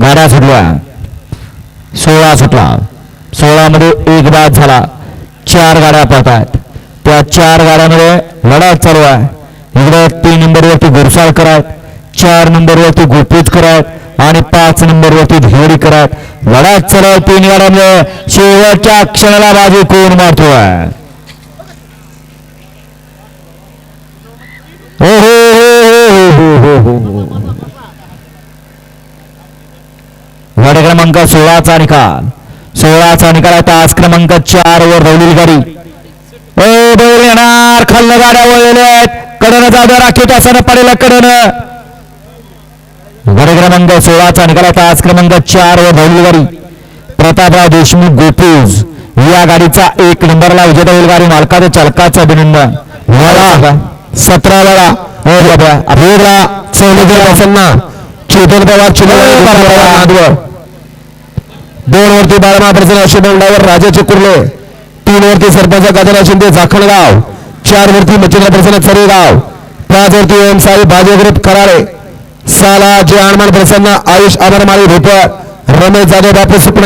गाड्या सुटल्या. सोळा सुटला. सोळा मध्ये एक बाद झाला. चार गाड्या पळत त्या चार गाड्यामध्ये लढात चालू आहे. इकडे तीन नंबरवरती गुरसाळकर आहेत चार नंबरवरती गोपीजकर आहेत आणि पाच नंबरवरती धेवडीकर आहेत लढात चालू आहे तीन गाड्यामुळे शेवटच्या क्षणाला बाजू कोण मारतोय? आहे गट क्रमांक सोळाचा निकाल. सोळाचा निकाल तास क्रमांक चार वर रवलेली गाडी. ओ बैल येणार. खाल्लं गाड्या वळलेल्या आहेत. कडनं जाऊ राखीव तासानं पडेल कडनं. गट क्रमांक सोळाचा निकाल तास क्रमांक चार वर रवलेली गाडी. प्रतापराव देशमुख गोपूज या गाडीचा एक नंबरला विजेता होईल गाडी. मालकाचं चालकाचं अभिनंदन. सतरा वेळा हो बाबा वेगळा चेतन पवार चिमण दोन वरती बाळमा प्रसन्न अशोक डायवर राजा चिकुर्ले तीन वरती सरपंच गाजरा शिंदे जाखणगाव चार वरती मच्छिंद्र प्रसन्न चरेगाव. पाच वरती ओम साई भाजग्रुप कराळे. साला जे हनुमान प्रसन्न आयुष आभार माळी भोपर रमेश जाधव बापू सुपणे.